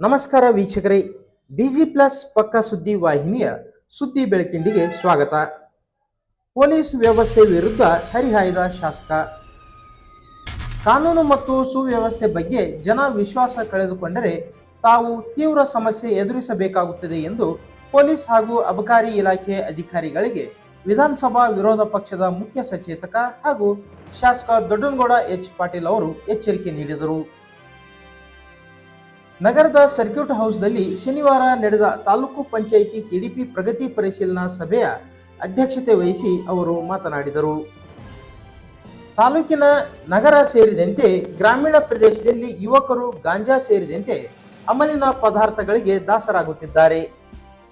ನಮಸ್ಕಾರ ವೀಕ್ಷಕರೇ busy plus ಪಕ್ಕ ಸುದ್ದಿ ವಾಹಿನಿಯ ಸುದ್ದಿ ಬೆಳಕಿಂಡಿಗೆ ಸ್ವಾಗತ. ಪೊಲೀಸ್ ವ್ಯವಸ್ಥೆ ವಿರುದ್ಧ ಹರಿಹಾಯ್ದ ಶಾಸಕ. ಕಾನೂನು ಮತ್ತು ಸುವ್ಯವಸ್ಥೆ ಬಗ್ಗೆ ಜನ ವಿಶ್ವಾಸ ಕಳೆದುಕೊಂಡರೆ ತಾವು ತೀವ್ರ ಸಮಸ್ಯೆ ಎದುರಿಸಬೇಕಾಗುತ್ತದೆ ಎಂದು ಪೊಲೀಸ್ ಹಾಗೂ ಅಬಕಾರಿ ಇಲಾಖೆ ಅಧಿಕಾರಿಗಳಿಗೆ ವಿಧಾನಸಭಾ ವಿರೋಧ ಪಕ್ಷದ ಮುಖ್ಯ ಸಚೇತಕ ಹಾಗೂ ಶಾಸಕ ದೊಡ್ಡನಗೌಡ ಎಚ್ ಪಾಟೀಲ್ ಅವರು ಎಚ್ಚರಿಕೆ ನೀಡಿದರು. ನಗರದ ಸರ್ಕ್ಯೂಟ್ ಹೌಸ್ನಲ್ಲಿ ಶನಿವಾರ ನಡೆದ ತಾಲೂಕು ಪಂಚಾಯಿತಿ ಕೆಡಿಪಿ ಪ್ರಗತಿ ಪರಿಶೀಲನಾ ಸಭೆಯ ಅಧ್ಯಕ್ಷತೆ ವಹಿಸಿ ಅವರು ಮಾತನಾಡಿದರು. ತಾಲೂಕಿನ ನಗರ ಸೇರಿದಂತೆ ಗ್ರಾಮೀಣ ಪ್ರದೇಶದಲ್ಲಿ ಯುವಕರು ಗಾಂಜಾ ಸೇರಿದಂತೆ ಅಮಲಿನ ಪದಾರ್ಥಗಳಿಗೆ ದಾಸರಾಗುತ್ತಿದ್ದಾರೆ.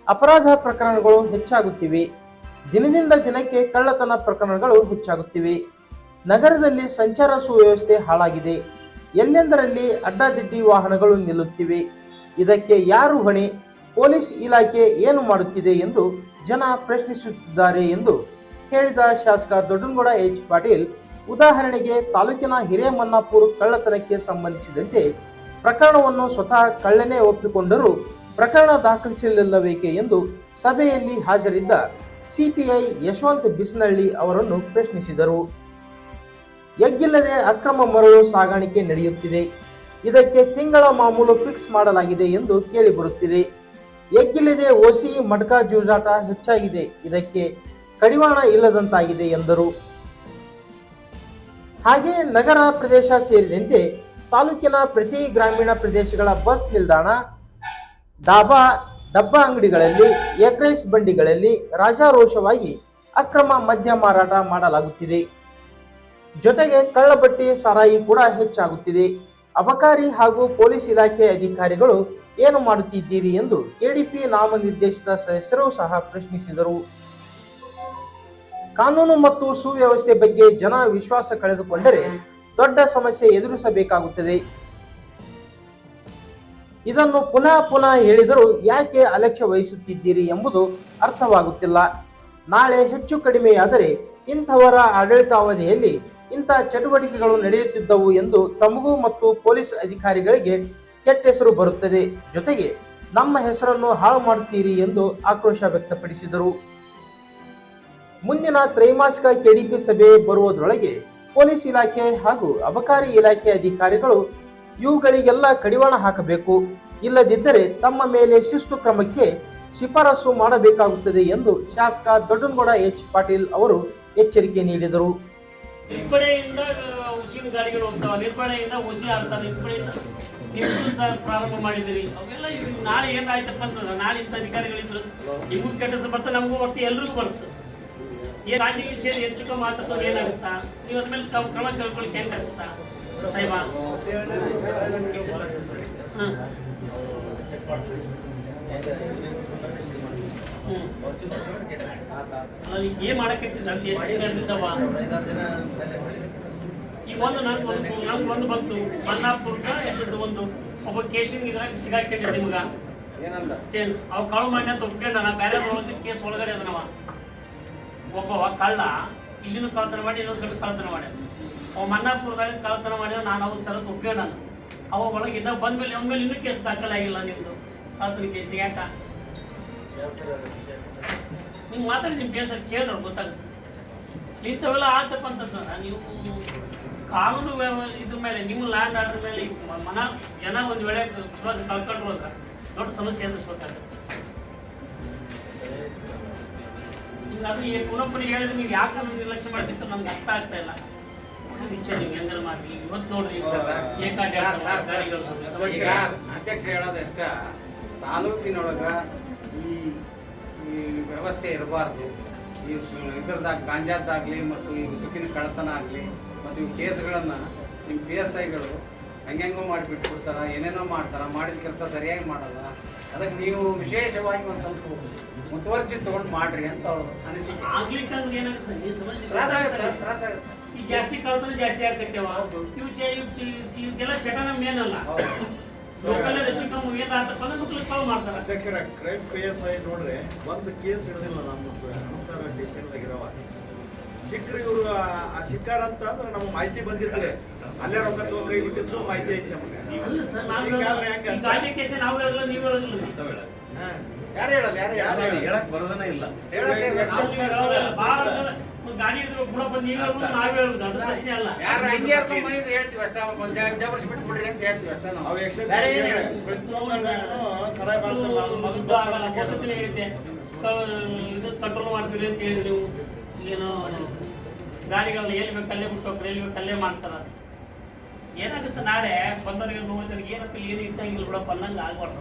ಅಪರಾಧ ಪ್ರಕರಣಗಳು ಹೆಚ್ಚಾಗುತ್ತಿವೆ. ದಿನದಿಂದ ದಿನಕ್ಕೆ ಕಳ್ಳತನ ಪ್ರಕರಣಗಳು ಹೆಚ್ಚಾಗುತ್ತಿವೆ. ನಗರದಲ್ಲಿ ಸಂಚಾರ ಸುವ್ಯವಸ್ಥೆ ಹಾಳಾಗಿದೆ. ಎಲ್ಲೆಂದರಲ್ಲಿ ಅಡ್ಡಾದಿಡ್ಡಿ ವಾಹನಗಳು ನಿಲ್ಲುತ್ತಿವೆ? ಇದಕ್ಕೆ ಯಾರು ಹೊಣೆ? ಪೊಲೀಸ್ ಇಲಾಖೆ ಏನು ಮಾಡುತ್ತಿದೆ ಎಂದು ಜನ ಪ್ರಶ್ನಿಸುತ್ತಿದ್ದಾರೆ ಎಂದು ಹೇಳಿದ ಶಾಸಕ ದೊಡ್ಡನಗೌಡ ಎಚ್ ಪಾಟೀಲ್, ಉದಾಹರಣೆಗೆ ತಾಲೂಕಿನ ಹಿರೇಮನ್ನಾಪುರ್ ಕಳ್ಳತನಕ್ಕೆ ಸಂಬಂಧಿಸಿದಂತೆ ಪ್ರಕರಣವನ್ನು ಸ್ವತಃ ಕಳ್ಳನೇ ಒಪ್ಪಿಕೊಂಡರೂ ಪ್ರಕರಣ ದಾಖಲಿಸಲಿಲ್ಲಬೇಕೆ ಎಂದು ಸಭೆಯಲ್ಲಿ ಹಾಜರಿದ್ದ ಸಿಪಿಐ ಯಶವಂತ್ ಬಿಸ್ನಳ್ಳಿ ಅವರನ್ನು ಪ್ರಶ್ನಿಸಿದರು. ಎಗ್ಗಿಲ್ಲದೆ ಅಕ್ರಮ ಮರಳು ಸಾಗಾಣಿಕೆ ನಡೆಯುತ್ತಿದೆ. ಇದಕ್ಕೆ ತಿಂಗಳ ಮಾಮೂಲು ಫಿಕ್ಸ್ ಮಾಡಲಾಗಿದೆ ಎಂದು ಕೇಳಿಬರುತ್ತಿದೆ. ಎಗ್ಗಿಲ್ಲದೆ ಓಸಿ ಮಡ್ಕ ಜೂಜಾಟ ಹೆಚ್ಚಾಗಿದೆ. ಇದಕ್ಕೆ ಕಡಿವಾಣ ಇಲ್ಲದಂತಾಗಿದೆ ಎಂದರು. ಹಾಗೆ ನಗರ ಪ್ರದೇಶ ಸೇರಿದಂತೆ ತಾಲೂಕಿನ ಪ್ರತಿ ಗ್ರಾಮೀಣ ಪ್ರದೇಶಗಳ ಬಸ್ ನಿಲ್ದಾಣ, ಡಾಬಾ, ಡಬ್ಬ ಅಂಗಡಿಗಳಲ್ಲಿ ಎಕ್ರೈಸ್ ಬಂಡಿಗಳಲ್ಲಿ ರಾಜಾರೋಷವಾಗಿ ಅಕ್ರಮ ಮದ್ಯ ಮಾರಾಟ ಮಾಡಲಾಗುತ್ತಿದೆ. ಜೊತೆಗೆ ಕಳ್ಳಬಟ್ಟಿ ಸಾರಾಯಿ ಕೂಡ ಹೆಚ್ಚಾಗುತ್ತಿದೆ. ಅಬಕಾರಿ ಹಾಗೂ ಪೊಲೀಸ್ ಇಲಾಖೆ ಅಧಿಕಾರಿಗಳು ಏನು ಮಾಡುತ್ತಿದ್ದೀರಿ ಎಂದು ಕೆಡಿಪಿ ನಾಮನಿರ್ದೇಶಿತ ಸದಸ್ಯರು ಸಹ ಪ್ರಶ್ನಿಸಿದರು. ಕಾನೂನು ಮತ್ತು ಸುವ್ಯವಸ್ಥೆ ಬಗ್ಗೆ ಜನ ವಿಶ್ವಾಸ ಕಳೆದುಕೊಂಡರೆ ದೊಡ್ಡ ಸಮಸ್ಯೆ ಎದುರಿಸಬೇಕಾಗುತ್ತದೆ. ಇದನ್ನು ಪುನಃ ಪುನಃ ಹೇಳಿದರೂ ಯಾಕೆ ಅಲಕ್ಷ್ಯ ವಹಿಸುತ್ತಿದ್ದೀರಿ ಎಂಬುದು ಅರ್ಥವಾಗುತ್ತಿಲ್ಲ. ನಾಳೆ ಹೆಚ್ಚು ಕಡಿಮೆಯಾದರೆ ಇಂಥವರ ಆಡಳಿತಾವಧಿಯಲ್ಲಿ ಇಂಥ ಚಟುವಟಿಕೆಗಳು ನಡೆಯುತ್ತಿದ್ದವು ಎಂದು ತಮಗೂ ಮತ್ತು ಪೊಲೀಸ್ ಅಧಿಕಾರಿಗಳಿಗೆ ಕೆಟ್ಟ ಹೆಸರು ಬರುತ್ತದೆ. ಜೊತೆಗೆ ನಮ್ಮ ಹೆಸರನ್ನು ಹಾಳು ಮಾಡುತ್ತೀರಿ ಎಂದು ಆಕ್ರೋಶ ವ್ಯಕ್ತಪಡಿಸಿದರು. ಮುಂದಿನ ತ್ರೈಮಾಸಿಕ ಕೆಡಿಪಿ ಸಭೆ ಬರುವುದರೊಳಗೆ ಪೊಲೀಸ್ ಇಲಾಖೆ ಹಾಗೂ ಅಬಕಾರಿ ಇಲಾಖೆ ಅಧಿಕಾರಿಗಳು ಇವುಗಳಿಗೆಲ್ಲ ಕಡಿವಾಣ ಹಾಕಬೇಕು. ಇಲ್ಲದಿದ್ದರೆ ತಮ್ಮ ಮೇಲೆ ಶಿಸ್ತು ಕ್ರಮಕ್ಕೆ ಶಿಫಾರಸು ಮಾಡಬೇಕಾಗುತ್ತದೆ ಎಂದು ಶಾಸಕ ದೊಡ್ಡನಗೌಡ ಎಚ್ ಪಾಟೀಲ್ ಅವರು ಎಚ್ಚರಿಕೆ ನೀಡಿದರು. ನಿರ್ಪಡೆಯಿಂದ ಉಸಿನ ಗಾಡಿಗಳು ಹೋಗ್ತಾವ. ನಿರ್ಪಣೆಯಿಂದ ಉಸಿ ಆಡ್ತಾರೆ. ನಿರ್ಪಡೆಯಿಂದ ನಿಮ್ಗೂ ಸಹ ಪ್ರಾರಂಭ ಮಾಡಿದಿರಿ ಅವೆಲ್ಲ ನಾಳೆ ಏನಾಯ್ತಪ್ಪ ಅಂತಂದ್ರೆ, ನಾಳೆ ಇಂಥ ಅಧಿಕಾರಿಗಳಿದ್ರು ನಿಮಗೂ ಕೆಟ್ಟ ಬರ್ತಾ, ನಮಗೂ ಬರ್ತದೆ ಎಲ್ರಿಗೂ ಬರ್ತದೆ ಏನು ರಾಜ್ಯ ಸೇರಿ ಹೆಚ್ಚು ಕಮ್ಮಿ ಏನಾಗುತ್ತಾ? ನೀವು ಅದ್ಮೇಲೆ ತಾವು ಕ್ರಮ ಕಳ್ಕೊಳಕ್ಕೆ ಹೆಂಗಾಗುತ್ತಾ? ಸಾಯ್ಬ ಹಾಂ ಏನ್ ಅಂತ ಎಷ್ಟು ನಡೆದಿದ್ದವ ಈಗ ಒಂದು ನನ್ಗೆ ಒಂದು ನನ್ಗೆ ಒಂದು ಬಂತು ಮನ್ನಾಪುರ್ಗ ಎದ್ದು ಒಂದು ಒಬ್ಬ ಕೇಸಿನ ಇದ್ರಾಗ ಸಿಗಾಕೊಂಡಿದ್ದೆ ನಿಮ್ಗ. ಏನ್ ಅವ ಕಾಳು ಮಾಡಿ ನಾ ಬೇರೆ ಒಳಗೆ ಕೇಸ್ ಒಳಗಡೆ ಅದನವ ಒಬ್ಬವ ಕಳ್ಳ ಇಲ್ಲಿನೂ ಕಳ್ತನ ಮಾಡಿ ಇನ್ನೊಂದು ಕಡೆ ಕಳ್ತನ ಅವ ಮನ್ನಾಪುರದಾಗ ಕಳ್ತನ ಮಾಡಿದ ನಾನು ಅವ್ನ ನಾನು ಅವ ಒಳಗೆ ಇದ್ದಾಗ ಬಂದ್ಮೇಲೆ ಒಂದ್ಮೇಲೆ ಮೇಲೆ ಇನ್ನೂ ಕೇಸ್ ದಾಖಲಾಗಿಲ್ಲ ನಿಮ್ದು. ಕಳ್ತನ ಕೇಸ್ ಯಾಕ? ನೀವು ಮಾತಾಡಿ ನಿಮ್ಮ ಕೇಸರ್ ಕೇಳ್ರಿ ಗೊತ್ತಾಗುತ್ತೆ. ಇಂಥವೆಲ್ಲ ಆತಪ್ಪ ಅಂತಂದ್ರೆ ನೀವು ಕಾನೂನು ಇದ್ರ ಮೇಲೆ ನಿಮ್ಮ ಲ್ಯಾಂಡ್ ಆರ್ಡರ್ ಮೇಲೆ ಮನ ಜನ ಒಂದು ವೇಳೆ ವಿಶ್ವಾಸ ಕಳ್ಕೊಂಡ್ರು ಅಂತ ದೊಡ್ಡ ಸಮಸ್ಯೆ ಅಂದ್ರೆ ಈಗ ಅದು ಈ ಪುನಃ ಹೇಳಿದ್ರೆ ನೀವು ಯಾಕೆ ನಿರ್ಲಕ್ಷ್ಯ ಮಾಡ್ತಿತ್ತು ನಮ್ಗೆ ಅರ್ಥ ಆಗ್ತಾ ಇಲ್ಲ. ವಿಚಾರ ನೀವು ಹೆಂಗಾರ ಮಾಡಿ ಇವತ್ತು ನೋಡ್ರಿ ಏಕಾಡಿ ಗಾಡಿಗಳು ಸಮಸ್ಯೆ. ಈಗ ಅಧ್ಯಕ್ಷ ಹೇಳೋದಷ್ಟ ತಾಲೂಕಿನೊಳಗ ಈ ಈ ವ್ಯವಸ್ಥೆ ಇರಬಾರ್ದು. ಈ ಸು- ಇದ್ರದಾಗ ಗಾಂಜಾದ್ದಾಗಲಿ ಮತ್ತು ಈ ಉಸುಕಿನ ಕಳ್ಳತನ ಆಗಲಿ ಮತ್ತು ಈ ಕೇಸ್ಗಳನ್ನು ನಿಮ್ಮ ಪಿ ಎಸ್ ಐಗಳು ಹೆಂಗೆಂಗೋ ಮಾಡಿಬಿಟ್ಟು ಕೊಡ್ತಾರ ಏನೇನೋ ಮಾಡ್ತಾರೆ ಮಾಡಿದ ಕೆಲಸ ಸರಿಯಾಗಿ ಮಾಡಲ್ಲ ಅದಕ್ಕೆ ನೀವು ವಿಶೇಷವಾಗಿ ಒಂದು ಸ್ವಲ್ಪ ಮುತುವರ್ಜಿ ತೊಗೊಂಡು ಮಾಡ್ರಿ ಅಂತ ಅವ್ರ ಅನಿಸಿಕೆ. ಸಮಸ್ಯೆ ತ್ರಾಸಾಗುತ್ತೆ ತ್ರಾಸಾಗುತ್ತೆ ಈ ಜಾಸ್ತಿ ಜಾಸ್ತಿ ಆಗ್ತೈತೆ ಇವಕ್ಕೆಲ್ಲ ಚಟನ ಮೇನ್ ಅಧ್ಯಕ್ಷರ ಕ್ರೈಮ್ ಪಿ ಎಸ್ ಐ ನೋಡ್ರಿ ಒಂದು ಕೇಸ್ ಹಿಡಿದಿಲ್ಲ ನಮ್ಮ ಸಾವಿರ ಸ್ಟೇಷನ್ದಾಗಿರವ ಸಿಕ್ಕರು ಇವರು ಸಿಕ್ಕಾರ ಅಂತ ಅಂದ್ರೆ ನಮ್ಗೆ ಮಾಹಿತಿ ಬಂದಿದ್ರೆ ಅಲ್ಲೇ ರೊಕ್ಕ ತಗೋ ಕೈ ಬಿಟ್ಟಿದ್ದು ಮಾಹಿತಿ ಐತಿ ನಮ್ಗೆ. ಯಾರು ಹೇಳಲ್ಲ ಯಾರು? ಹೇಳಕ್ ಬರೋದನೇ ಇಲ್ಲ. ಗಾಡಿ ಇದ್ರು ಕೂಡ ಬಂದು ನೀವು ಹೇಳೋದು ನಾವೇ ಹೇಳೋದು ಅದು ಪ್ರಶ್ನೆ ಅಲ್ಲ. ಯಾರು ಹಂಗೆ ಹರ್ಕೊಂಡ್ ಬಂದಿದ್ರೆ ಹೇಳ್ತೀವಿ ಅಷ್ಟೇ ಒಂದ್ ಜಬರ್ಸಿ ಬಿಟ್ಬಿಡ್ರಿ ಅಂತ ಹೇಳ್ತೀವಿ ಅಷ್ಟೇ ನಾವು. ಅವು ಎಕ್ಸೈಸ್ ಬೇರೆ ಏನ್ ಹಳ್ಳ್ಯಾಗೂನು ಸರಾಯಿ ಅದು ಮೊದಲು ಇದು ಆಗಲ್ಲ ವಸತಿ ಹೇಳಿದ್ದೆ ಕ- ಇದು ಕಂಟ್ರೋಲ್ ಮಾಡ್ತೀವಿ ಅಂತ ಹೇಳಿದ್ರಿ ನೀವು. ಏನು ಗಾಡಿಗಳನ್ನ ಎಲ್ಲಿ ಬೇಕು ಅಲ್ಲೇ ಬಿಟ್ಟು ಎಲ್ಲಿ ಬೇಕು ಅಲ್ಲೇ ಮಾಡ್ತಾರ. ಏನಾಗುತ್ತೆ ನಾಳೆ? ಬಂದವರಿಗೆ ನೋಡಿದ್ರೆ ಏನಪ್ಪ ಏನು ಇದ್ದಂಗಿಲ್ಲ ಬಿಡಪ್ಪ ಅನ್ನಂಗೆ ಆಗ್ಬಾರ್ದು.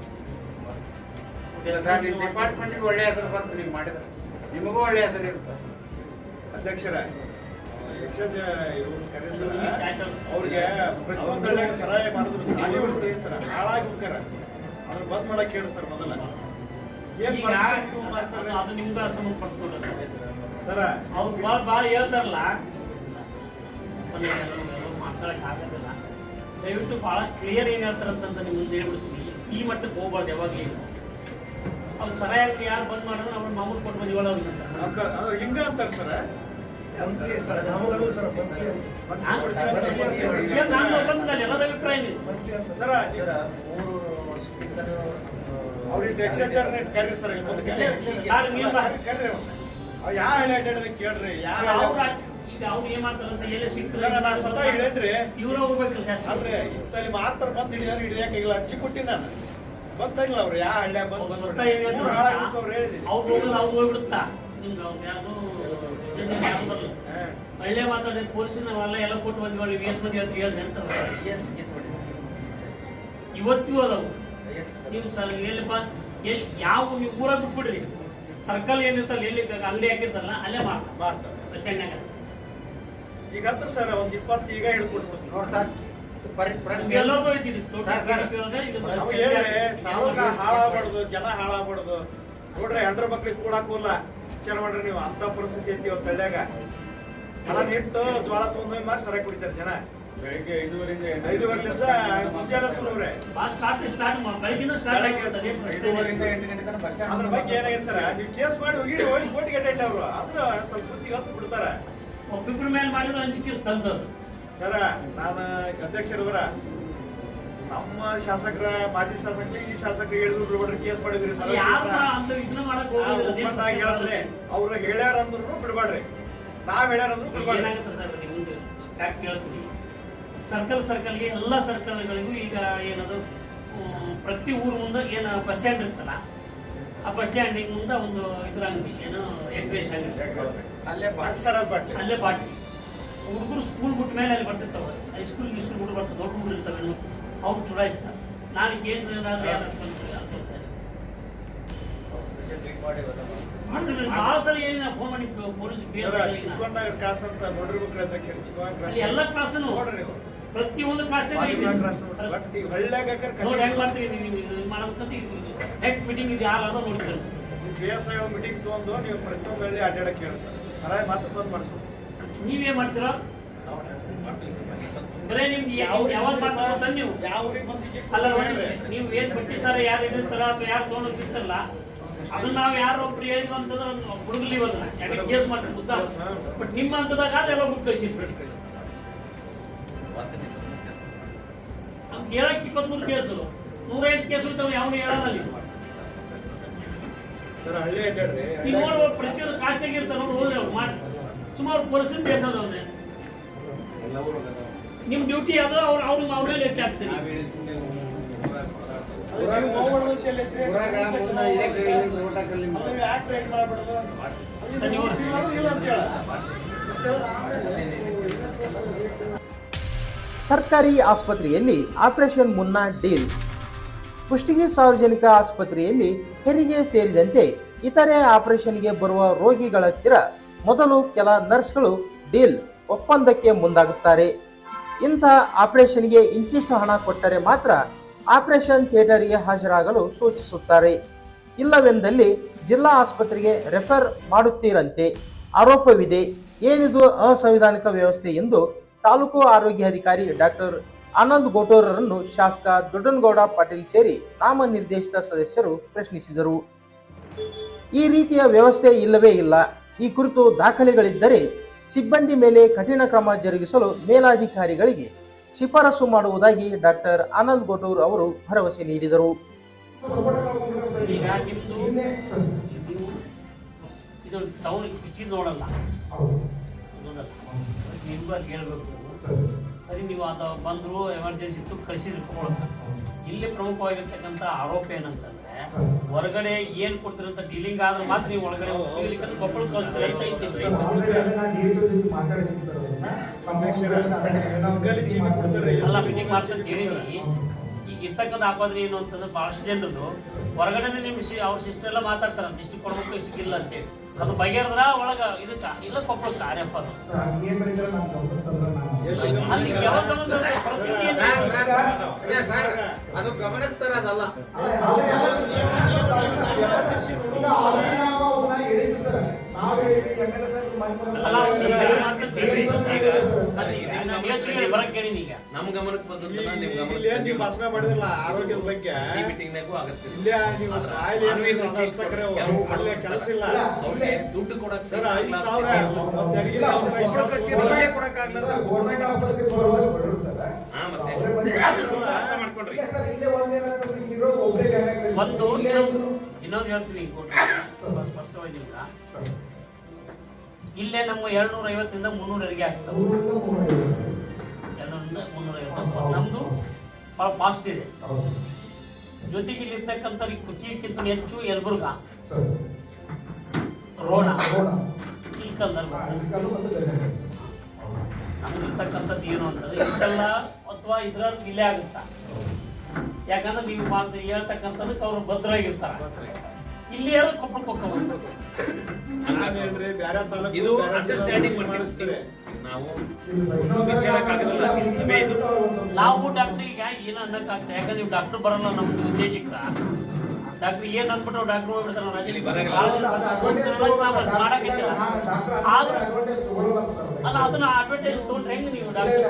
ಡಿಪಾರ್ಟ್ಮೆಂಟ್ ಸರ್ ನಿಮ್ಮ ಡಿಪಾರ್ಟ್ಮೆಂಟ್ಗೆ ಒಳ್ಳೆ ಹೆಸರು ಬರುತ್ತೆ ನೀವು ಮಾಡಿದ್ರೆ. ನಿಮಗೂ ಒಳ್ಳೆ ಹೆಸರು ಇರುತ್ತೆ. ಅಧ್ಯಕ್ಷರ ಎಕ್ಸೈಸ್ ಇವ್ರು ಕರೆಸ್ತಾರ. ಅವ್ರಿಗೆ ಪ್ರತಿಯೊಂದು ಹಳ್ಳ್ಯಾಗ ಸರಾಯಿ ಮಾಡಿದ್ರು ಉಳ್ಸಿ ಸರ್ ಹಾಳಾಗಿ ಹೋಗ್ತಾರ. ಅವ್ರ ಬಂದ್ ಮಾಡಕ್ ಹೇಳಿ ಸರ್ ಮೊದಲ. ಏನ್ ಅದು ನಿಮ್ಗೆ ಸಂಬಂಧಪಟ್ಟದ್ದು ಸರ ಅವ್ರು ಭಾಳ ಭಾಳ ಹೇಳ್ತಾರಲ್ಲ. ಮಾತಾಡಕ್ ಆಗೋದಿಲ್ಲ. ದಯವಿಟ್ಟು ಭಾಳ ಕ್ಲಿಯರ್ ಏನ್ ಹೇಳ್ತಾರಂತ ನಿಮ್ ಮುಂದೆ ಹೇಳ್ಬಿಡ್ತೀನಿ. ಈ ಮಟ್ಟಕ್ಕೆ ಹೋಗ್ಬಾರ್ದು ಯಾವಾಗಲೂ ಅವ್ರು ಸರ ಯಾರು ಬಂದ್ ಮಾಡಿದ್ರೆ ಅವ್ರ ಮಾಮೂಲು ಕೊಟ್ಟು ಬಂದು ಹೇಳೋದು ಅಂತ ಅದು ಹಿಂಗ ಅಂತಾರೆ ಸರ್? ನಾನು ಬಂದಲ್ಲ ಎಲ್ಲದ ಅಭಿಪ್ರಾಯ ಇದೆ ಯಾರು ನೀವು ಹಳ್ಳಿ ಅಡ್ಡಾಡಿದ್ರೆ ಕೇಳ್ರಿ ಯಾರು ಈಗ ಅವ್ರು ಏನ್ ಮಾಡ್ತಾರೆ ಅಂತ ಎಲ್ಲಿ ಸರ್ ನಾ ಸದಾ ಸಿಗ್ತಾರೆ ಹೇಳೇನ್ರಿ ಇವ್ರ ಅಂದ್ರೆ ಇಂತಲ್ಲಿ ಮಾತ್ರ ಬಂದ್ ಹಿಡಿದ್ರೆ ಹಿಡಿಯಾಕಿಲ್ಲ ಅಜ್ಜಿ ಕೊಟ್ಟಿ ನಾನು ಬಂತಾಗಿಲ್ಲ ಅವ್ರು ಯಾವ ಹಳ್ಳ್ಯಾಗ ಬಂದು ಅವ್ರು ಹಾಳಾಗ್ಬೇಕು ಅವ್ರು ಹೇಳಿದ್ರಿ ಹೋಗ್ಬಿಡುತ್ತಾ ನಿಮ್ಗೆ ಅವ್ರು ಯಾರು ಯಾರು ಒಳ್ಳೆ ಮಾತಾಡಿದ ಪೊಲೀಸಿನ ಅವೆಲ್ಲ ಎಲ್ಲ ಕೊಟ್ಟು ಬಂದ್ವಿ ವೇಸ್ಟ್ ಮಂದಿ ಅಂತ ಹೇಳಿದೆ ಅಂತ ಇವತ್ತಿಗೂ ಅದಾವು ನೀವು ಸರ್ ಎಲ್ಲಿಪ್ಪ? ಎಲ್ಲಿ ಯಾವ ನೀವು ಊರ ಬಿಟ್ಬಿಡ್ರಿ. ಸರ್ಕಲ್ ಏನಿರ್ತಲ್ಲ ಎಲ್ಲಿ ಅಂಗಡಿ ಹಾಕಿರ್ತಲ್ಲ ಅಲ್ಲೇ ಮಾಡ್ತಾರೆ ಸ್ಟ್ಯಾಂಡ್ನಾಗ ಈಗ ಹತ್ರ ಸರ್ ಒಂದ್ ಇಪ್ಪತ್ತು ಈಗ ಹೇಳ್ಕೊಟ್ಬಿಡ್ತೀನಿ. ನೋಡಿ ಸರ್ ತಾಲೂಕ ಹಾಳಾಗ್ಬಾರ್ದು ಜನ ಹಾಳಾಗ್ಬಾರ್ದು. ನೋಡ್ರಿ ಹೆಂಡ್ರ ಮಕ್ಳಿಗೆ ಕೂಡಾಕೋಲ್ಲ ವಿಚಾರ ಮಾಡ್ರಿ ನೀವು. ಅಂತ ಪರಿಸ್ಥಿತಿ ಐತಿ ಇವತ್ತು ಹಳ್ಳ್ಯಾಗ. ಹಣ ನಿಟ್ಟು ಜ್ವಾಳ ತೊಂದ್ರೆ ಮಾಡಿ ಸರ ಕುಡಿತಾರೆ ಜನ. ಬೆಳಿಗ್ಗೆ ಐದುವರೆಯಿಂದ ಐದುವರೆಲಿಂದ ಮುಂಜಾನೆ ಐದುವರೆಯಿಂದ ಅದ್ರ ಬಗ್ಗೆ ಏನಾಗಿದೆ ಸರ್? ನೀವು ಕೇಸ್ ಮಾಡಿ ಹೋಗಿ ಹೋಗಿ ಕೋಟಿ ಗಟ್ಟೆ ಅವ್ರು. ಆದ್ರ ಸ್ವಲ್ಪ ಹೊತ್ತಿಗೆ ಹತ್ತು ಬಿಡ್ತಾರ. ಒಬ್ಬಿಬ್ರ ಮೇಲೆ ಮಾಡಿದ್ರು ಅಂಜಿಕೆ ತಂದದ್ದು. ಸರ ನಾನು ಅಧ್ಯಕ್ಷರದ್ರ ನಮ್ಮ ಶಾಸಕರ ಮಾಜಿ ಶಾಸಕರಿಗೆ ಈ ಶಾಸಕ ಹೇಳಿದ್ರು ಬಿಡ್ಬೇಡ್ರಿ ಕೇಸ್ ಮಾಡಿದ್ರಿ ಹೇಳಿದ್ರೆ ಯಾರು ಅಂತ ಇದನ್ನ ಮಾಡಕ್ ಹೋಗೋದಿಲ್ಲ ಹೇಳ್ತಾರೆ ಅವ್ರು ಹೇಳ್ಯಾರ ಅಂದ್ರು ಬಿಡ್ಬೇಡ್ರಿ. ನಾವ್ ಹೇಳ್ಯಾರ ಅಂದ್ರು ಬಿಡ್ಬೇಡ್ರಿ. ಸರ್ಕಲ್ ಸರ್ಕಲ್ಗೆ ಎಲ್ಲ ಸರ್ಕಲ್ಗಳಿಗೂ ಈಗ ಏನದು ಪ್ರತಿ ಊರು ಮುಂದೆ ಏನು ಬಸ್ ಸ್ಟ್ಯಾಂಡ್ ಇರ್ತಲ್ಲ ಆ ಬಸ್ ಸ್ಟ್ಯಾಂಡ್ ಮುಂದೆ ಒಂದು ಇದ್ರ ಅಂಗಡಿ ಏನು ಎಗ್ರೇಸ್ ಅಲ್ಲೇ ಬಾಟ್ಲಿ ಅಲ್ಲೇ ಬಾಟ್ಲಿ ಹುಡುಗರು ಸ್ಕೂಲ್ ಬಿಟ್ಟ ಮೇಲೆ ಅಲ್ಲಿ ಬರ್ತಿರ್ತಾವೆ. ಹೈಸ್ಕೂಲ್ ಸ್ಕೂಲ್ ಬಿಟ್ಟು ಬರ್ತ ದೊಡ್ಡ ಹುಡುಗರು ಇರ್ತಾವೆ ಅವ್ರು ಚುಡಾಯಿಸ್ತಾರೆ ನಾನು ಏನು ಭಾಳ ಸಲ ಫೋನ್ ಮಾಡಿ ಪೊಲೀಸ್ ಅಂತ ಅಧ್ಯಕ್ಷರು ಎಲ್ಲ ನೋಡ್ರಿ ನೀವು. ಪ್ರತಿಯೊಂದು ಕ್ಲಾಸ್ ನೋಡಿ ಹೆಂಗ್ ಮಾಡ್ತೀವಿ ನೀವು? ನೆಕ್ಸ್ಟ್ ಮೀಟಿಂಗ್ ಇದು. ಯಾರು ಅದ ನೋಡ್ತಾರೆ. ಬಿ ಎಸ್ ಐ ಮೀಟಿಂಗ್ ತಗೊಂಡು ನೀವು ಪ್ರತಿಯೊಂದು ಹಳ್ಳಿ ಅಡ್ಡಾಡಕ್ಕೆ ಬಂದ್ ಮಾಡಿಸ್ಬೇಕು. ನೀವೇನ್ ಮಾಡ್ತೀರಾ? ಬರೇ ನಿಮ್ಗೆ ಯಾವಾಗ ಮಾಡ್ತೀರೋ ನೀವು. ಅಲ್ಲ ನೀವು ಏನ್ ಬಟ್ಟಿ ಸರ ಯಾರು ಇಟ್ಟಿರ್ತಾರ ಅಥವಾ ಯಾರು ತೊಗೊಂಡೋಗಿರ್ತಲ್ಲ ಅದನ್ನ ನಾವು ಯಾರು ಒಬ್ರು ಹೇಳಿದ್ವಿ ಅಂತಂದ್ರೆ ಹುಡುಗಲಿ ಅದನ್ನ ಕೇಸ್ ಮಾಡ್ರಿ ಮುದ್ದ. ಬಟ್ ನಿಮ್ಮ ಅಂತದಾಗ ಆದ್ರೆ ಎಲ್ಲ ಬುಕ್ ನಮ್ಗೆ ಹೇಳಕ್ ಇಪ್ಪತ್ಮೂರು ಕೇಸು ನೂರೈದು ಕೇಸು ಇರ್ತಾವೆ ಯಾವನು ಹೇಳಲ್ಲ ನೀವು. ನೋಡುವ ಪ್ರತಿಯೊಂದು ಖಾಸಗಿ ಇರ್ತಾರೆ ನೋಡಿ ಅವ್ರು ಮಾಡಿ. ಸುಮಾರು ಪರ್ಸೆಂಟ್ ಅವನೇ ನಿಮ್ ಡ್ಯೂಟಿ ಅದು ಅವ್ರು ಅವ್ರು ಅವ್ರ ಮೇಲೆ ಎತ್ತಿ ಆಗ್ತದೆ ಸರ್ಕಾರಿ ಆಸ್ಪತ್ರೆಯಲ್ಲಿ ಆಪರೇಷನ್ ಮುನ್ನ ಡೀಲ್. ಕುಷ್ಟಗಿ ಸಾರ್ವಜನಿಕ ಆಸ್ಪತ್ರೆಯಲ್ಲಿ ಹೆರಿಗೆ ಸೇರಿದಂತೆ ಇತರೆ ಆಪರೇಷನ್ಗೆ ಬರುವ ರೋಗಿಗಳ ಹತ್ತಿರ ಮೊದಲು ಕೆಲ ನರ್ಸ್ಗಳು ಡೀಲ್. ಒಪ್ಪಂದಕ್ಕೆ ಮುಂದಾಗುತ್ತಾರೆ. ಇಂಥ ಆಪರೇಷನ್ಗೆ ಇಂತಿಷ್ಟು ಹಣ ಕೊಟ್ಟರೆ ಮಾತ್ರ ಆಪರೇಷನ್ ಥಿಯೇಟರ್ಗೆ ಹಾಜರಾಗಲು ಸೂಚಿಸುತ್ತಾರೆ. ಇಲ್ಲವೆಂದಲ್ಲಿ ಜಿಲ್ಲಾ ಆಸ್ಪತ್ರೆಗೆ ರೆಫರ್ ಮಾಡುತ್ತೀರಂತೆ. ಆರೋಪವಿದೆ. ಏನಿದು ಅಸಂವಿಧಾನಿಕ ವ್ಯವಸ್ಥೆ ಎಂದು ತಾಲೂಕು ಆರೋಗ್ಯಾಧಿಕಾರಿ ಡಾಕ್ಟರ್ ಆನಂದ್ ಗೋಟೂರರನ್ನು ಶಾಸಕ ದೊಡ್ಡನಗೌಡ ಪಾಟೀಲ್ ಸೇರಿ ನಾಮನಿರ್ದೇಶಿತ ಸದಸ್ಯರು ಪ್ರಶ್ನಿಸಿದರು. ಈ ರೀತಿಯ ವ್ಯವಸ್ಥೆ ಇಲ್ಲವೇ ಇಲ್ಲ. ಈ ಕುರಿತು ದಾಖಲೆಗಳಿದ್ದರೆ ಸಿಬ್ಬಂದಿ ಮೇಲೆ ಕಠಿಣ ಕ್ರಮ ಜರುಗಿಸಲು ಮೇಲಾಧಿಕಾರಿಗಳಿಗೆ ಶಿಫಾರಸು ಮಾಡುವುದಾಗಿ ಡಾಕ್ಟರ್ ಆನಂದ್ ಗೊಟೂರ್ ಅವರು ಭರವಸೆ ನೀಡಿದರು. ಇದು ಟೌನ್ ನೋಡಲ್ಲ ನೋಡಲ್ಲ ನಿಮ್ಗೂ ಹೇಳ್ಬೇಕು ಸರಿ ನೀವು ಅದು ಬಂದ್ರು ಎಮರ್ಜೆನ್ಸಿ ಇತ್ತು ಕಳಿಸಿದ್ರು. ಇಲ್ಲಿ ಪ್ರಮುಖವಾಗಿರ್ತಕ್ಕಂಥ ಆರೋಪ ಏನಂತಂದ್ರೆ ಹೊರಗಡೆ ಏನ್ ಕೊಡ್ತಿರಂತ ಡೀಲಿಂಗ್ ಆದ್ರೆ ಮಾತ್ರ ನೀವು ಒಳಗಡೆ ಹೋಗ್ಲಿಕ್ಕೆ ಕೊಪ್ಪಳ ಅಲ್ಲ ಮೀಟಿಂಗ್ ಹೇಳಿದ್ರಿ ಈಗ ಇರ್ತಕ್ಕಂಥ ಆಪಾದ್ರೆ ಏನು ಅಂತಂದ್ರೆ ಬಹಳಷ್ಟು ಜನರು ಹೊರಗಡೆ ನಿಮ್ ಶಿ- ಅವ್ರ ಸಿಸ್ಟರ್ ಎಲ್ಲ ಮಾತಾಡ್ತಾರಂತ. ಇಷ್ಟು ಕೊಡ್ಬೇಕು ಇಷ್ಟು ಇಲ್ಲ ಅಂತೇಳಿ ಅದು ಬಗೆಹರಿದ್ರ ಒಳಗ ಇದಕ್ಕ ಇಲ್ಲ ಕೊಪ್ಪಳಕ್ಕ ಆರ್ ಎಫ್ ಅದು. ಸರ್, ಅದೇ ಗಮನಕ್ಕೆ ತರೋದಲ್ಲ ಅಲ್ಲ, ಅವ್ರು ಈಗ ಮಾಡ್ಕೊಂತ ಹೇಳ್ರಿ. ಈಗ ಸರಿ, ಈಗ ನಾನು ಯೋಚನೆ ಬರಕ್ ಕೇಳೀನಿ ಈಗ ನಮ್ ಗಮನಕ್ಕೆ ಬಂದದ್ದನ್ನ ನಿಮ್ಮ ಇಲ್ಲಿ ಗಮನಕ್ಕೆ ಏನ್ ನೀವು ಭಾಷಣ ಮಾಡಿದಿಲ್ಲ ಆರೋಗ್ಯದ ಬಗ್ಗೆ? ಈ ಮೀಟಿಂಗ್ನಾಗೂ ಆಗತ್ತೆ. ಇಲ್ಲೇ ನೀವು ಎರಡ್ ಏನು ಐವತ್ತಿಂದ. ಅಲ್ಲೇ ಕೆಲಸ ಇಲ್ಲ. ಅವ್ರಿಗೆ ದುಡ್ಡು ಕೊಡಕ್ಕೆ ಸರ್ ಐದು ಸಾವಿರ ಕೊಡಕ್ಕಾಗ್ಲಲ್ಲ. ಹಾ, ಮತ್ತೆ? ಅರ್ಥ ಮಾಡ್ಕೊಂಡ್ರಿ. ಒಂದು ಇನ್ನೊಂದು ಇನ್ನೊಂದು ಹೇಳ್ತೀನಿ ಸ್ಪಷ್ಟವಾಗಿ ನಿಮ್ಗೆ ಇಲ್ಲೇ ನಮ್ಮ ಎರಡ್ನೂರ ಐವತ್ತರಿಂದ ಮುನ್ನೂರ ಅರಿಗೆ ಆಗ್ತದೆ ಎರಡ್ನೂರಿಂದ ಮುನ್ನೂರ ಐವತ್ತು ನಮ್ದು ಭಾಳ ಫಾಸ್ಟ್ ಇದೆ. ಜೊತೆಗೆ ಇಲ್ಲಿ ಇರ್ತಕ್ಕಂಥ ಈ ಕುಚಿಕ್ಕಿಂತ ಹೆಚ್ಚು ಯಲಬುರ್ಗ. ರೋಣ. ಈ ನಮ್ಗೆ ಇರ್ತಕ್ಕಂಥದ್ದು ಏನು ಅಂತಂದ್ರೆ ಇದೆಲ್ಲ ಅಥವಾ ಇದ್ರ ಇಲ್ಲೇ ಆಗುತ್ತಾ? ಯಾಕಂದ್ರೆ ನೀವು ಹೇಳ್ತಕ್ಕಂಥದಕ್ಕೆ ಅವ್ರು ಭದ್ರಾಗಿರ್ತಾರ. ಇಲ್ಲಿ ಯಾರು ಕೊಪ್ಪಳಕ್ಕೆ ಹೋಗ್ತಾರೆ ನಾನೇನ್ರಿ ಬ್ಯಾರೆ ತಾಲೂಕು ಇದು ಅಂಡರ್ಸ್ಟ್ಯಾಂಡಿಂಗ್ ಜಿಲ್ಲೆ ಮಾಡಿಸ್ತೀವಿ. ನಾವು ಬಿಚ್ಚಾಡಕ್ಕಾಗೋದಿಲ್ಲ ಸಭೆ ಇದು. ನಾವು ಡಾಕ್ಟರ್ ಈಗ ಏನು ಅನ್ನಕ್ಕಾಗ್ತದೆ ಯಾಕಂದ್ರೆ ನೀವು ಡಾಕ್ಟರ್ ಬರಲ್ಲ ನಮ್ಮ ಉದ್ದೇಶಕ್ಕೆ ಡಾಕ್ಟರ್ ಏನ್ ಅಂದ್ಬಿಟ್ಟು ಡಾಕ್ಟರ್ ಹೋಗ್ಬಿಡ್ತಾರ. ಮಾಡಕ್ಕಿಲ್ಲ ಆದ್ರೆ ಅಲ್ಲ. ಅದನ್ನ ಅಡ್ವರ್ಟೈಸ್ ತೊಗೊಂಡ್ರೆ ಹೆಂಗ್ ನೀವು ಡಾಕ್ಟರ್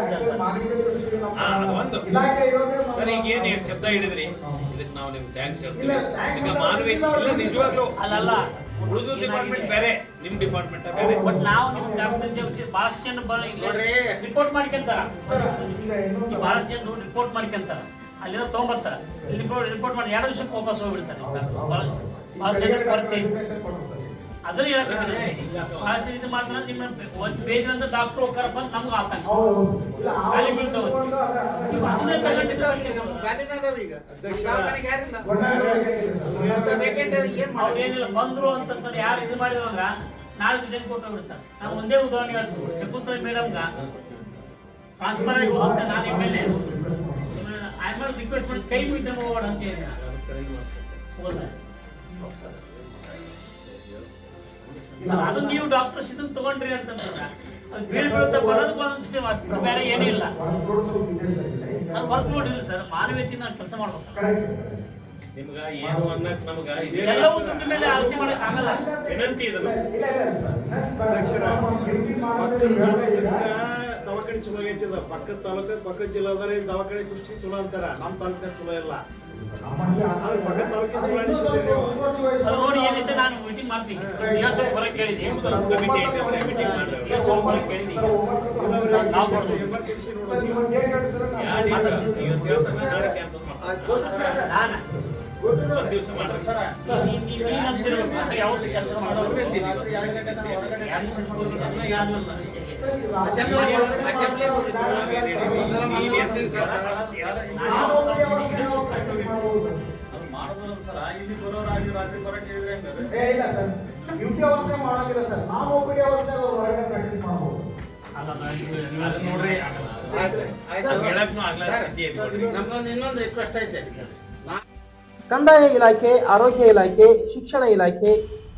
ಒಂದು. ಸರ್ ಈಗ ಏನ್ ಶಬ್ದ ಹಿಡಿದ್ರಿ ಇದಕ್ಕೆ ನಾವು ನಿಮ್ಗೆ ಥ್ಯಾಂಕ್ಸ್ ಹೇಳ್ತೀವಿ. ಈಗ ಮಾನವೀಯ ಇಲ್ಲ ನಿಜವಾಗ್ಲೂ ಅಲ್ಲಲ್ಲ ಉಳಿದು ಡಿಪಾರ್ಟ್ಮೆಂಟ್ ಬೇರೆ ನಿಮ್ ಡಿಪಾರ್ಟ್ಮೆಂಟ್ ಬೇರೆ. ಬಟ್ ನಾವು ನಿಮ್ಮ ಡಾಕ್ಟರ್ ಬಹಳಷ್ಟು ಜನ ನೋಡ್ರಿ. ರಿಪೋರ್ಟ್ ಮಾಡ್ಕೊಂತಾರ. ಬಹಳಷ್ಟು ಜನ ರಿಪೋರ್ಟ್ ಮಾಡ್ಕೊಂತಾರ. ಅಲ್ಲಿಂದ ತಗೊಂಡ್ಬರ್ತಾರ ರಿಪೋರ್ಟ್ ರಿಪೋರ್ಟ್ ಮಾಡಿ ಎರಡು ವರ್ಷಕ್ಕೆ ವಾಪಸ್ ಹೋಗ್ಬಿಡ್ತಾರೆ. ಬಹಳಷ್ಟು ಜನ ಕೊರತೆ ಹೇಳಕತ್ತೀನಿ ಬಹಳಷ್ಟು ಇದು. ಮಾಡ್ತಾರ ನಿಮ್ಮ ಒಂದ್ ಪೇಜ್ ಅಂತ ಡಾಕ್ಟರ್ ಹೋಗ್ತಾರಪ್ಪ ನಮ್ಗೆ ಆತಂಕ. ಏನಿಲ್ಲ ಬಂದ್ರು ಅಂತಂದ್ರೆ ಯಾರು ಇದು ಮಾಡಿದ್ರು ನಾಲ್ಕು ನಾಳೆ ರಿಸಲ್ಟ್ ಕೊಟ್ಟು ಬಿಡ್ತಾರೆ. ನಾನು ಒಂದೇ ಉದಾಹರಣೆ ಹೇಳ್ತೀನಿ. ಶಕುಂತಲ ಮೇಡಮ್ಗ ಟ್ರಾನ್ಸ್ಫರ್ ಆಗಿ ಹೋಗುತ್ತೆ ನಾನು ಎಂ ಎಲ್ ಎ ಆಮೇಲೆ ರಿಕ್ವೆಸ್ಟ್ ಮಾಡಿ ಕೈ ಮುಗಿದ ಹೋಗೋಣ ಅಂತ ಹೇಳಿ ಅದು ನೀವು ಡಾಕ್ಟರ್ಸ್ ಇದನ್ನ ತಗೊಂಡ್ರಿ ಅಂತಂದ್ರೆ ಒಂದೊಂದು ಸಿಸ್ಟಮ್ ಅಷ್ಟು ಬೇರೆ ವರ್ಕ್ ಸರ್ ಮಾನವೀಯತೆ ನಾನು ಕೆಲಸ ಮಾಡ್ಬೇಕು. ನಿಮ್ಗ ಏನು ಅನ್ನಕ್ ನಮ್ಗ ಇದೇ ಎಲ್ಲವೂ ದುಡ್ಡು ಮೇಲೆ ಆಲೋಚನೆ ಮಾಡಕ್ ಆಗಲ್ಲ. ವಿನಂತಿ ಇದನ್ನ. ದವಾಖಾನೆ ಚಲೋ ಐತಿಲ್ಲ ಪಕ್ಕದ ತಾಲೂಕ ಪಕ್ಕದ ಜಿಲ್ಲಾದ್ರೆ ದವಾಖಾನೆ ಕುಷ್ಟಿ ಚಲೋ ಅಂತಾರ? ನಮ್ಮ ತಾಲೂಕ ಚಲೋ ಇಲ್ಲ. ನೋಡಿ ಏನಿದೆ ನಾನು ಮೀಟಿಂಗ್ ಮಾಡ್ತೀನಿ ಹೊರಗೆ ಕೇಳಿದೆ ಕಮಿಟಿ ನಿಯೋಜಕ ಹೊರಗೆ ಕೇಳಿದೆ ನಾವು ಒಂದ್ ದಿವಸ ಮಾಡ್ರಿ ನೀನ್ ಯಾವತ್ತೂ ಕೆಲಸ ಮಾಡೋರು ಕಂದಾಯ ಇಲಾಖೆ ಆರೋಗ್ಯ ಇಲಾಖೆ ಶಿಕ್ಷಣ ಇಲಾಖೆ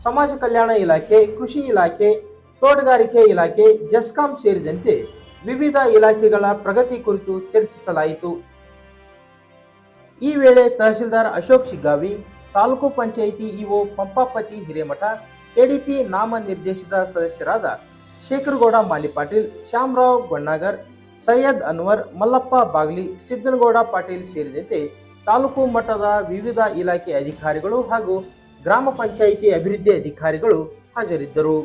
ಸಮಾಜ ಕಲ್ಯಾಣ ಇಲಾಖೆ ಕೃಷಿ ಇಲಾಖೆ ತೋಟಗಾರಿಕೆ ಇಲಾಖೆ ಜಸ್ಕಾಂ ಸೇರಿದಂತೆ ವಿವಿಧ ಇಲಾಖೆಗಳ ಪ್ರಗತಿ ಕುರಿತು ಚರ್ಚಿಸಲಾಯಿತು. ಈ ವೇಳೆ ತಹಸೀಲ್ದಾರ್ ಅಶೋಕ್ ಶಿಗ್ಗಾವಿ ತಾಲೂಕು ಪಂಚಾಯಿತಿ ಇಒ ಪಂಪಾಪತಿ ಹಿರೇಮಠ, ಎಡಿಪಿ ನಾಮನಿರ್ದೇಶಿತ ಸದಸ್ಯರಾದ ಶೇಖರಗೌಡ ಮಾಲಿಪಾಟೀಲ್, ಶ್ಯಾಮರಾವ್ ಗೊಣ್ಣಾಗರ್, ಸೈಯದ್ ಅನ್ವರ್, ಮಲ್ಲಪ್ಪ ಬಾಗ್ಲಿ, ಸಿದ್ದನಗೌಡ ಪಾಟೀಲ್ ಸೇರಿದಂತೆ ತಾಲೂಕು ಮಟ್ಟದ ವಿವಿಧ ಇಲಾಖೆ ಅಧಿಕಾರಿಗಳು ಹಾಗೂ ಗ್ರಾಮ ಪಂಚಾಯಿತಿ ಅಭಿವೃದ್ಧಿ ಅಧಿಕಾರಿಗಳು ಹಾಜರಿದ್ದರು.